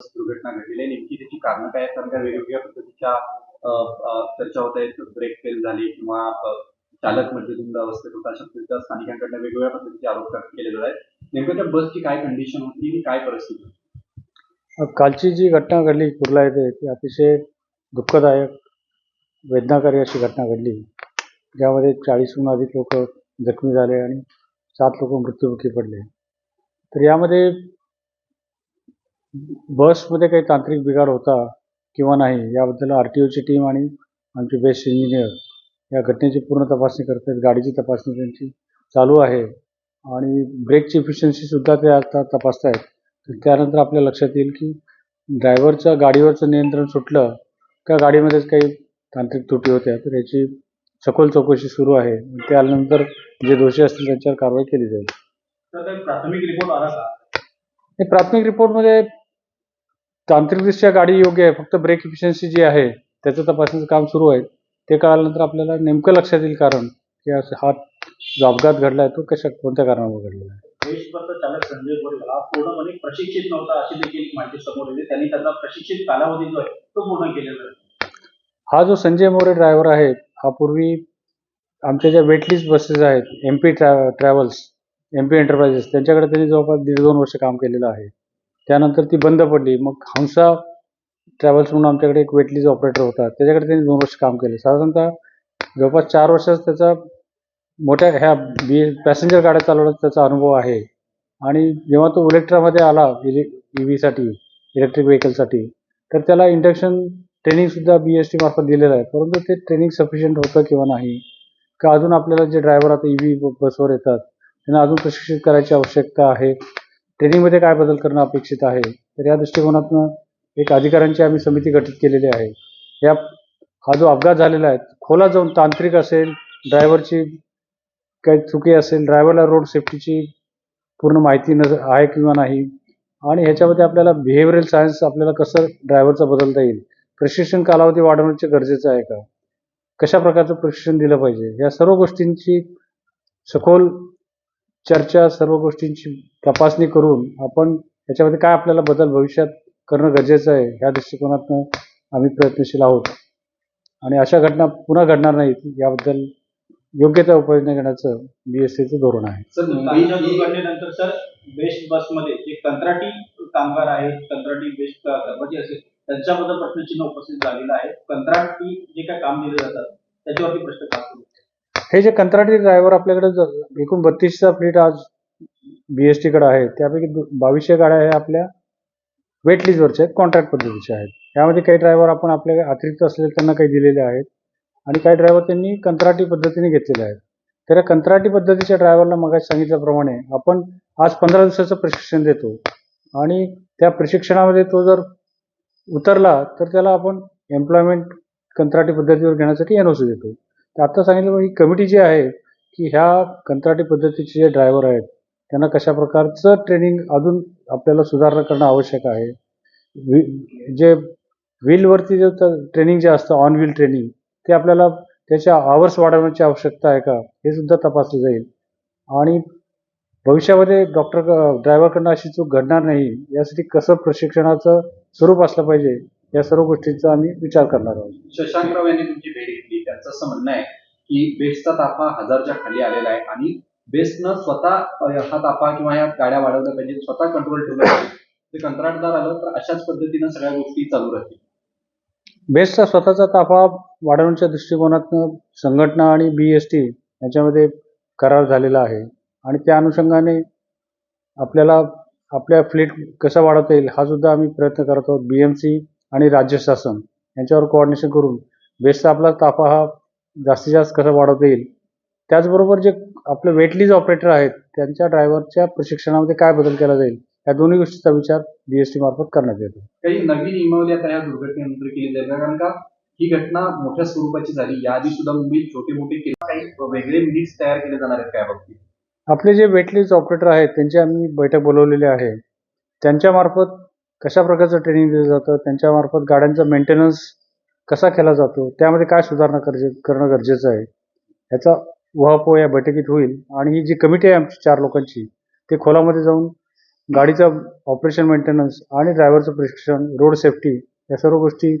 दुर्घटना घडलेली आहे. नेमकी त्याची कारणं काय आहेत? कारण वेगवेगळ्या पद्धतीच्या चर्चा होत आहेत. ब्रेक फेल झाली किंवा अ, चालक मद्यधुंद अवस्थेत होता. अशा पद्धतीच्या स्थानिकांकडनं वेगवेगळ्या पद्धतीचे आरोप केले जात आहेत. नेमकं त्या बसची काय कंडिशन होती आणि काय परिस्थिती होती? कालची जी घटना घडली कुर्ला येथे ती अतिशय दुःखदायक वेदनाकारी अशी घटना घडली. ज्यामध्ये चाळीसहून अधिक लोक जखमी झाले आणि सात लोक मृत्युमुखी पडले. तर यामध्ये बसमध्ये काही तांत्रिक बिघाड होता किंवा नाही याबद्दल आर टी ओची टीम आणि आमचे बेस्ट इंजिनियर या घटनेची पूर्ण तपासणी करत आहेत. गाडीची तपासणी त्यांची चालू आहे आणि ब्रेकची इफिशियन्सीसुद्धा ते आता तपासत आहेत तर त्यानंतर आपल्या लक्षात येईल की ड्रायव्हरचं गाडीवरचं नियंत्रण सुटलं का गाडीमध्येच काही तांत्रिक त्रुटी होत्या. तर याची सखोल चौकशी सुरू आहे. त्यानंतर जे दोषी असतील त्यांच्यावर कारवाई केली जाईल. प्राथमिक रिपोर्ट आला का? प्राथमिक रिपोर्टमध्ये तांत्रिकदृष्ट्या गाडी योग्य आहे फक्त ब्रेक इफिशियन्सी जी आहे त्याचं तपासणीचं काम सुरू आहे. ते कळाल्यानंतर आपल्याला नेमकं लक्षात येईल कारण की असं हा जो अपघात घडला आहे तो कशा कोणत्या कारणामुळे घडलेला आहे? देशभरचा चालक संजय गोरे हा पूर्णपणे प्रशिक्षित नव्हता अशी देखील एक माहिती समोर येते त्यांनी त्याचा प्रशिक्षित कालावधी जो आहे तो पूर्ण केलेला आहे. हा जो संजय मोरे ड्रायव्हर आहे हा पूर्वी आमच्या ज्या वेटलिस्ट बसेस आहेत एम पी ट्रॅ ट्रॅव्हल्स एम पी एंटरप्राइजेस त्यांच्याकडे त्यांनी जवळपास दीड दोन वर्ष काम केलेलं आहे. त्यानंतर ती बंद पडली. मग हंसा ट्रॅव्हल्स म्हणून आमच्याकडे एक वेटलीज ऑपरेटर होता. त्याच्याकडे त्यांनी दोन वर्ष काम केले. साधारणतः जवळपास चार वर्षाचा त्याचा मोठ्या ह्या बी पॅसेंजर गाड्या चालवण्याचा त्याचा अनुभव आहे. आणि जेव्हा तो इलेक्ट्रामध्ये आला इले ई व्हीसाठी इलेक्ट्रिक व्हेकलसाठी तर त्याला इंडक्शन ट्रेनिंगसुद्धा बी एस टी मार्फत दिलेलं आहे. परंतु ते ट्रेनिंग सफिशियंट होतं किंवा नाही का अजून आपल्याला जे ड्रायव्हर आता ई व्ही बसवर येतात त्यांना अजून प्रशिक्षित करायची आवश्यकता आहे ट्रेनिंगमध्ये काय बदल करणं अपेक्षित आहे? तर या दृष्टिकोनातनं एक अधिकाऱ्यांची आम्ही समिती गठीत केलेली आहे. या हा जो अपघात झालेला आहे खोला जाऊन तांत्रिक असेल ड्रायव्हरची काही चुकी असेल ड्रायव्हरला रोड सेफ्टीची पूर्ण माहिती न आहे किंवा नाही आणि ह्याच्यामध्ये आपल्याला बिहेवियरल सायन्स आपल्याला कसं ड्रायव्हरचा बदलता येईल? प्रशिक्षण कालावधी वाढवण्याचे गरजेचं आहे का? कशा प्रकारचं प्रशिक्षण दिलं पाहिजे? या सर्व गोष्टींची सखोल चर्चा सर्व गोष्टींची तपासणी करून आपण याच्यामध्ये काय आपल्याला बदल भविष्यात करणं गरजेचं आहे ह्या दृष्टिकोनातनं आम्ही प्रयत्नशील आहोत. आणि अशा घटना पुन्हा घडणार नाहीत याबद्दल योग्य त्या उपाययोजना घेण्याचं बी एस सीचं धोरण आहे. सर कालच्या दुर्घटनेनंतर सर बेस्ट बसमध्ये जे कंत्राटी कामगार आहेत कंत्राटी बेस्ट कर्मचारी असेल त्यांच्याबद्दल प्रश्नचिन्ह उपस्थित झालेलं आहे. कंत्राटी जे काय काम दिले जातात त्याच्यावरती प्रश्न का? हे जे कंत्राटी ड्रायव्हर आपल्याकडे एकूण बत्तीसचा फ्लीट आज बी एस आहे त्यापैकी बावीसशे गाड्या हे आपल्या वेट लिस्टवरच्या आहेत कॉन्ट्रॅक्ट पद्धतीच्या आहेत. त्यामध्ये काही ड्रायव्हर आपण आपल्या अतिरिक्त असलेले त्यांना काही दिलेले आहेत आणि काही ड्रायव्हर त्यांनी कंत्राटी पद्धतीने घेतलेले आहेत. तर या कंत्राटी पद्धतीच्या ड्रायव्हरला मग सांगितल्याप्रमाणे आपण आज पंधरा दिवसाचं प्रशिक्षण देतो आणि त्या प्रशिक्षणामध्ये तो जर उतरला तर त्याला आपण एम्प्लॉयमेंट कंत्राटी पद्धतीवर घेण्यासाठी एन ओ सी देतो. तर आता सांगितलं ही कमिटी जी आहे की ह्या कंत्राटी पद्धतीचे जे ड्रायव्हर आहेत त्यांना कशा प्रकारचं ट्रेनिंग अजून आपल्याला सुधारणा करणं आवश्यक आहे? वि जे व्हीलवरती जे ट्रेनिंग जे असतं ऑन व्हील ट्रेनिंग ते आपल्याला त्याच्या आवर्स वाढवण्याची आवश्यकता आहे का? हे सुद्धा तपासलं जाईल. आणि भविष्यामध्ये डॉक्टर ड्रायव्हरकडनं अशी चूक घडणार नाही यासाठी कसं प्रशिक्षणाचं स्वरूप असलं पाहिजे या सर्व गोष्टींचा आम्ही विचार करणार आहोत. शशांकराव यांनी तुमची भेट घेतली. त्यांचं असं म्हणणं आहे की बेस्टचा ताफा हजारच्या खाली आलेला आहे आणि बेस्टनं स्वतः हा ताफा किंवा या गाड्या वाढवल्या पाहिजे स्वतः कंट्रोल ठेवलं पाहिजे. ते कंत्राटदार आलं तर अशाच पद्धतीनं सगळ्या गोष्टी चालू राहतील. बेस्टचा स्वतःचा ताफा वाढवण्याच्या दृष्टिकोनातनं संघटना आणि बी एस टी यांच्यामध्ये करार झालेला आहे. आणि त्या अनुषंगाने आपल्याला आपल्या फ्लीट कसा वाढवता येईल हा सुद्धा आम्ही प्रयत्न करत आहोत. बी एम सी आणि राज्य शासन यांच्यावर कोऑर्डिनेशन करून बेस्टचा आपला ताफा हा जास्तीत जास्त कसा वाढवता येईल त्याचबरोबर जे आपले वेटलीज ऑपरेटर आहेत त्यांच्या ड्रायव्हरच्या प्रशिक्षणामध्ये काय बदल केला जाईल या दोन्ही गोष्टीचा विचार बी एस टी मार्फत करण्यात येतो. काही नवीन नियमावली आता या दुर्घटनेनंतर केली जाईल. कारण का? ही घटना मोठ्या स्वरूपाची झाली. याआधी सुद्धा मुंबईत छोटे मोठे काही वेगळे मिनिट्स तयार केले जाणार आहेत काय बाबतीत आपले जे वेटलिस्ट ऑपरेटर आहेत त्यांची आम्ही बैठक बोलवलेली आहे. त्यांच्यामार्फत कशा प्रकारचं ट्रेनिंग दिलं जातं त्यांच्यामार्फत गाड्यांचा मेंटेनन्स कसा केला जातो त्यामध्ये काय सुधारणा गरजे करणं गरजेचं आहे. ह्याचा उहापोह या बैठकीत होईल. आणि ही जी कमिटी आहे आमची चार लोकांची ते खोलामध्ये जाऊन गाडीचं ऑपरेशन मेंटेनन्स आणि ड्रायव्हरचं प्रशिक्षण रोड सेफ्टी या सर्व गोष्टी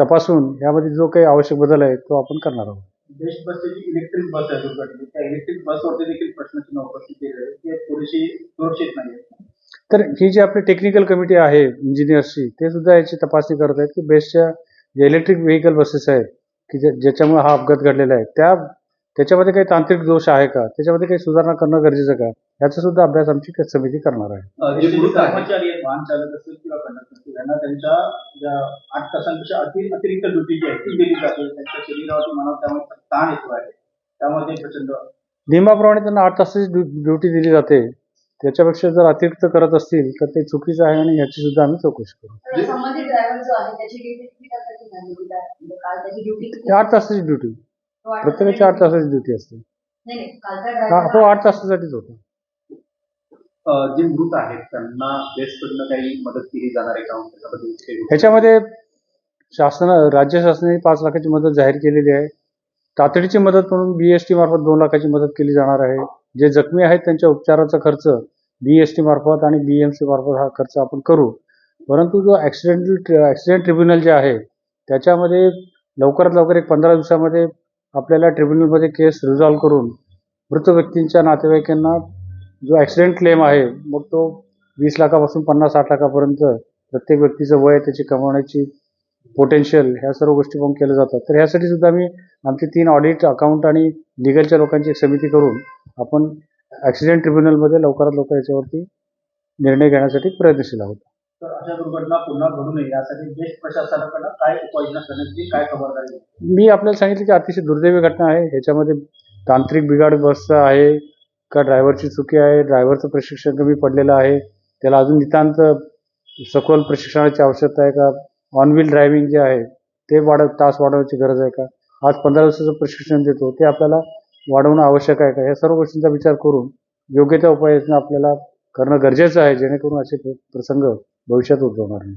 तपासून यामध्ये जो काही आवश्यक बदल आहे तो आपण करणार आहोत. बेस्ट बसची इलेक्ट्रिक बस आहे त्या इलेक्ट्रिक बसवरती देखील प्रश्नचिन्ह उपस्थित आहे. ते पुरेशी सुरक्षित नाही आहे. तर ही जी आपली टेक्निकल कमिटी आहे इंजिनियर्सची ते सुद्धा याची तपासणी करत आहेत की बेस्टच्या जे इलेक्ट्रिक व्हेकल बसेस आहेत की ज्याच्यामुळे हा अपघात घडलेला आहे. त्या त्याच्यामध्ये काही तांत्रिक दोष आहे का? त्याच्यामध्ये काही सुधारणा करणं गरजेचं का? याचा सुद्धा अभ्यास आमची समिती करणार आहे. अ, जे जे जे मृत आहेत कर्मचारी आहेत वाहन चालक असतील किंवा कंडक्टर असतील यांना त्यांच्या ज्या आठ तासांपेक्षा अति अतिरिक्त ड्युटी जी आहे ती दिली जाते. त्यांच्या शरीरावरती म्हणा त्यामुळे ताण येतो आहे. त्यामध्ये प्रचंड नियमाप्रमाणे त्यांना आठ तासाची ड्युटी दिली जाते. त्याच्यापेक्षा जर अतिरिक्त करत असतील तर ते चुकीचं आहे आणि याची सुद्धा आम्ही चौकशी करू. तर संबंधित ड्रायव्हर जो आहे त्याची ड्युटी किती तासाची झाली होती त्या- काल त्याची ड्युटी किती ते आठ तासाची ड्युटी तो आठ प्रत्येकाची आठ तासाची ड्युटी असते. नाही नाही कालचा हा हो आठ तासासाठीच होतो. अ, जे मृत आहेत त्यांना बेस्टकडनं काही मदत केली जाणार आहे का? त्याच्याबद्दल काही गोष्टी? ह्याच्यामध्ये शासन राज्य शासनाने पाच लाखाची मदत जाहीर केलेली आहे. तातडीची मदत म्हणून बी एस टी मार्फत दोन लाखाची मदत केली जाणार आहे. जे जखमी आहेत त्यांच्या उपचाराचा खर्च बी एस टी मार्फत आणि बी एम सी मार्फत हा खर्च आपण करू. परंतु जो ॲक्सिडेंटल ॲक्सिडेंट ट्रिब्युनल जे आहे त्याच्यामध्ये लवकरात लवकर एक पंधरा दिवसामध्ये आपल्याला ट्रिब्युनलमध्ये केस रिझॉल्व्ह करून मृत व्यक्तींच्या नातेवाईकांना जो ॲक्सिडेंट क्लेम आहे मग तो वीस लाखापासून पन्नास साठ लाखापर्यंत प्रत्येक व्यक्तीचं वय त्याची कमावण्याची पोटेन्शियल ह्या सर्व गोष्टी पण केल्या जातात. तर ह्यासाठी सुद्धा मी आमचे तीन ऑडिट अकाउंट आणि लिगलच्या लोकांची एक समिती करून आपण ॲक्सिडेंट ट्रिब्युनलमध्ये लवकरात लवकर याच्यावरती निर्णय घेण्यासाठी प्रयत्नशील आहोत. तर अशा दुर्घटना पुन्हा घडू नये यासाठी बेस्ट प्रशासनाकडे काय उपाययोजना करण्याची काय खबरदारी घ्यावी? मी आपल्याला सांगितलं की अतिशय दुर्दैवी घटना आहे. ह्याच्यामध्ये तांत्रिक बिघाड बसचा आहे का ड्रायव्हरची चुकी आहे? ड्रायव्हरचं प्रशिक्षण कमी पडलेलं आहे. त्याला अजून नितांत सखोल प्रशिक्षणाची आवश्यकता आहे का? ऑन व्हील ड्रायव्हिंग जे आहे ते वाढव तास वाढवण्याची गरज आहे का? आज पंधरा दिवसाचं प्रशिक्षण देतो ते आपल्याला वाढवणं आवश्यक आहे का? या सर्व गोष्टींचा विचार करून योग्य त्या उपाययोजना आपल्याला करणं गरजेचं आहे जेणेकरून असे प्रसंग भविष्यात उद्भवणार नाही.